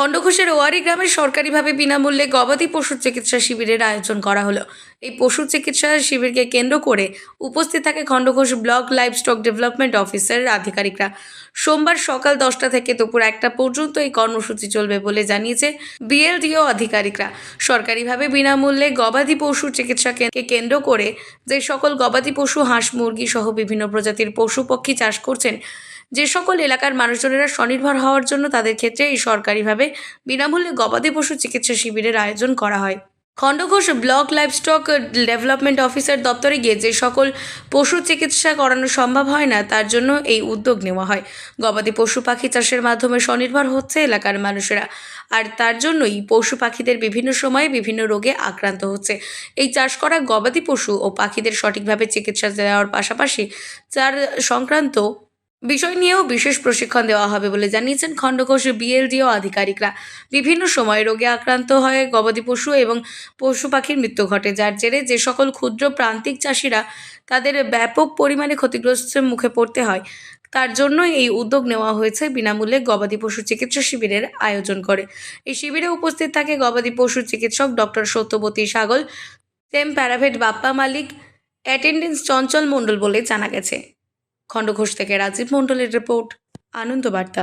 খণ্ডঘোষের ওয়ারি গ্রামে সরকারিভাবে বিনামূল্যে গবাদি পশুর চিকিৎসা শিবিরের আয়োজন করা হলো। এই পশু চিকিৎসা শিবিরকে কেন্দ্র করে উপস্থিত থাকে Khandaghosh block livestock development অফিসের আধিকারিকরা। সোমবার সকাল দশটা থেকে দুপুর একটা পর্যন্ত এই কর্মসূচি চলবে বলে জানিয়েছে বিএলডিও আধিকারিকরা। সরকারিভাবে বিনামূল্যে গবাদি পশু চিকিৎসাকে কেন্দ্র করে যে সকল গবাদি পশু, হাঁস, মুরগি সহ বিভিন্ন প্রজাতির পশু পক্ষী চাষ করছেন যে সকল এলাকার মানুষজনেরা স্বনির্ভর হওয়ার জন্য তাদের ক্ষেত্রে এই সরকারিভাবে বিনামূল্যে গবাদি পশু চিকিৎসা শিবিরের আয়োজন করা হয়। Khandaghosh block livestock development officer দপ্তরে গিয়ে যে সকল পশু চিকিৎসা করানো সম্ভব হয় না, তার জন্য এই উদ্যোগ নেওয়া হয়। গবাদি পশু পাখি চাষের মাধ্যমে স্বনির্ভর হচ্ছে এলাকার মানুষেরা। আর তার জন্যই পশু পাখিদের বিভিন্ন সময়ে বিভিন্ন রোগে আক্রান্ত হচ্ছে। এই চাষ করা গবাদি পশু ও পাখিদের সঠিকভাবে চিকিৎসা দেওয়ার পাশাপাশি চার সংক্রান্ত বিষয় নিয়েও বিশেষ প্রশিক্ষণ দেওয়া হবে বলে জানিয়েছেন খণ্ডঘোষ বিএলডিও আধিকারিকরা। বিভিন্ন সময় রোগে আক্রান্ত হয় গবাদি পশু এবং পশু পাখির মৃত্যু ঘটে, যার জেরে যে সকল ক্ষুদ্র প্রান্তিক চাষিরা তাদের ব্যাপক পরিমাণে ক্ষতিগ্রস্তের মুখে পড়তে হয়। তার জন্য এই উদ্যোগ নেওয়া হয়েছে, বিনামূল্যে গবাদি পশু চিকিৎসা শিবিরের আয়োজন করে। এই শিবিরে উপস্থিত থাকে গবাদি পশু চিকিৎসক doctor Satyabati Sagal, same paravet Bappa Malik, attendance Chanchal Mondal বলে জানা গেছে। খণ্ডঘোষ থেকে রাজীব মণ্ডলের রিপোর্ট আনন্দবার্তা।